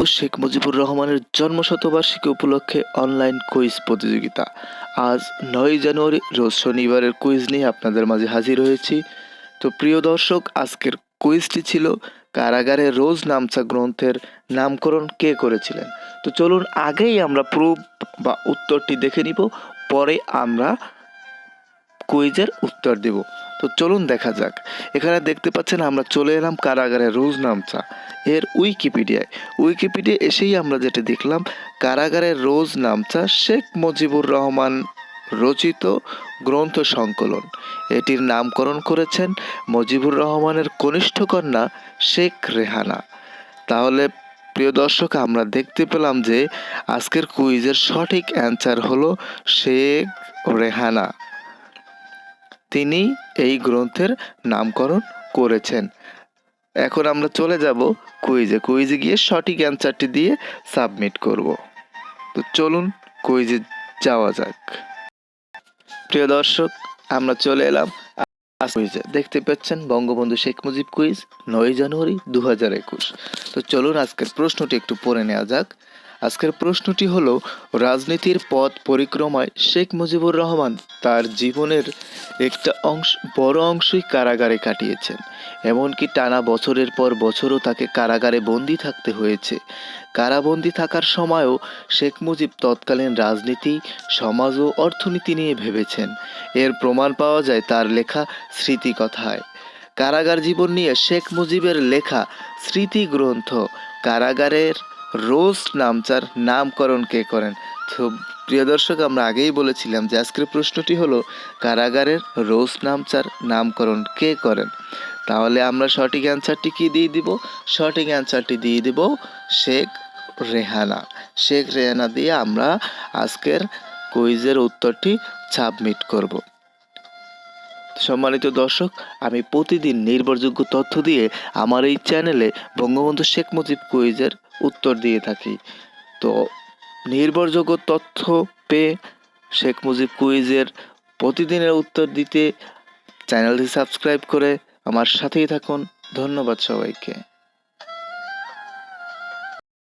একুশ শেখ মুজিবুর রহমানের জন্মশতবার্ষিকী উপলক্ষে অনলাইন কুইজ প্রতিযোগিতা। আজ নয় জানুয়ারি, রোজ শনিবারের কুইজ নিয়ে আপনাদের মাঝে হাজির হয়েছি। তো প্রিয় দর্শক, আজকের কুইজটি ছিল কারাগারে রোজ নামচা গ্রন্থের নামকরণ কে করেছিলেন? তো চলুন আগেই আমরা প্রুফ বা উত্তরটি দেখে নিব, পরে আমরা কুইজের উত্তর দেব। তো চলুন দেখা যাক। এখানে দেখতে পাচ্ছেন আমরা চলে এলাম কারাগারে রোজ নামচা। এর উইকিপিডিয়ায়। উইকিপিডিয়া এসেই আমরা যেটা দেখলাম, কারাগারে রোজ নামচা শেখ মুজিবুর রহমান রচিত গ্রন্থ সংকলন। এটির নামকরণ করেছেন মুজিবুর রহমানের কনিষ্ঠ কন্যা শেখ রেহানা। তাহলে, প্রিয় দর্শক, আমরা দেখতে পেলাম যে আজকের কুইজের সঠিক অ্যান্সার হলো শেখ রেহানা। তিনি এই গ্রন্থের নামকরণ করেছেন। এখন আমরা চলে যাব কুইজে। কুইজে গিয়ে সঠিক অ্যান্সারটি দিয়ে সাবমিট করব। তো চলুন কুইজে যাওয়া যাক। প্রিয় দর্শক, আমরা চলে এলাম কুইজে। দেখতে পাচ্ছেন বঙ্গবন্ধু শেখ মুজিব কুইজ নয় জানুয়ারি দু হাজার একুশ। তো চলুন আজকের প্রশ্নটি একটু পড়ে নেওয়া যাক। আজকের প্রশ্নটি হলো, রাজনীতির পথ পরিক্রমায় শেখ মুজিবুর রহমান তার জীবনের একটা অংশ, বড় অংশই কারাগারে কাটিয়েছেন। এমনকি টানা বছরের পর বছরও তাকে কারাগারে বন্দি থাকতে হয়েছে। কারাবন্দি থাকার সময়ও শেখ মুজিব তৎকালীন রাজনীতি, সমাজ ও অর্থনীতি নিয়ে ভেবেছেন। এর প্রমাণ পাওয়া যায় তার লেখা স্মৃতিকথায়। কারাগার জীবন নিয়ে শেখ মুজিবের লেখা স্মৃতি গ্রন্থ কারাগারের রোজ নামচার নামকরণ কে করেন? তো প্রিয় দর্শক, আমরা আগেই বলেছিলাম যে আজকের প্রশ্নটি হলো, কারাগারের রোজ নামচার নামকরণ কে করেন? তাহলে আমরা সঠিক অ্যান্সারটি কি দিয়ে দিব? সঠিক অ্যান্সারটি দিয়ে দিব শেখ রেহানা। শেখ রেহানা দিয়ে আমরা আজকের কুইজের উত্তরটি সাবমিট করব। সম্মানিত দর্শক, আমি প্রতিদিন নির্ভরযোগ্য তথ্য দিয়ে আমার এই চ্যানেলে বঙ্গবন্ধু শেখ মুজিব কুইজের উত্তর দিয়ে থাকি। তো নির্ভরযোগ্য তথ্য পেয়ে শেখ মুজিব কুইজের প্রতিদিনের উত্তর দিতে চ্যানেলটি সাবস্ক্রাইব করে আমার সাথেই থাকুন। ধন্যবাদ সবাইকে।